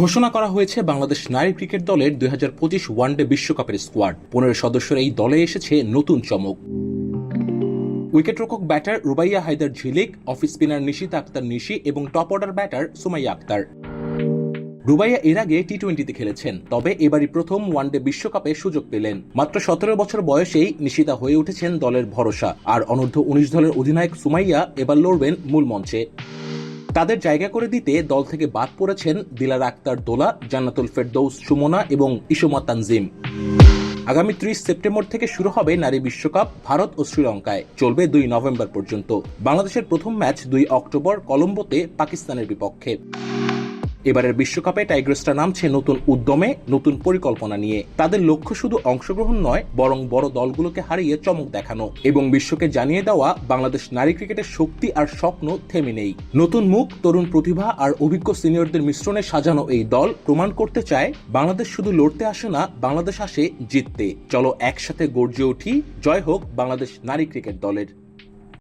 ঘোষণা করা হয়েছে বাংলাদেশ নারী ক্রিকেট দলের দুই হাজার পঁচিশ ওয়ানডে বিশ্বকাপের স্কোয়াড। পনেরো সদস্যের এই দলে এসেছে নতুন চমক। উইকেটরক্ষক batter Rubaiya Haider Jhilik off spinner Nishita Akter Nishi এবং top order batter Sumaiya Akter. Rubaiya এর আগে টি টোয়েন্টিতে খেলেছেন, তবে এবারই প্রথম ওয়ানডে বিশ্বকাপে সুযোগ পেলেন। মাত্র সতেরো বছর বয়সেই নিশিতা হয়ে উঠেছেন দলের ভরসা। আর অনূর্ধ্ব উনিশ দলের অধিনায়ক সুমাইয়া এবার লড়বেন মূল মঞ্চে। তাদের জায়গা করে দিতে দল থেকে বাদ পড়েছেন দিলার আক্তার দোলা, জান্নাতুল ফেরদৌস সুমনা এবং ইসমা তানজিম। আগামী ত্রিশ সেপ্টেম্বর থেকে শুরু হবে নারী বিশ্বকাপ ভারত ও শ্রীলঙ্কায়। চলবে দুই নভেম্বর পর্যন্ত। বাংলাদেশের প্রথম ম্যাচ দুই অক্টোবর কলম্বোতে পাকিস্তানের বিপক্ষে। এবারের বিশ্বকাপে টাইগ্রেসটা নামছে নতুন উদ্যমে নতুন পরিকল্পনা নিয়ে। তাদের লক্ষ্য শুধু অংশগ্রহণ নয়, বরং বড় দলগুলোকে হারিয়ে চমক দেখানো এবং বিশ্বকে জানিয়ে দেওয়া বাংলাদেশ নারী ক্রিকেটের শক্তি আর স্বপ্ন থেমে নেই। নতুন মুখ, তরুণ প্রতিভা আর অভিজ্ঞ সিনিয়রদের মিশ্রণে সাজানো এই দল প্রমাণ করতে চায়, বাংলাদেশ শুধু লড়তে আসে না, বাংলাদেশ আসে জিততে। চলো একসাথে গর্জে উঠি, জয় হোক বাংলাদেশ নারী ক্রিকেট দলের।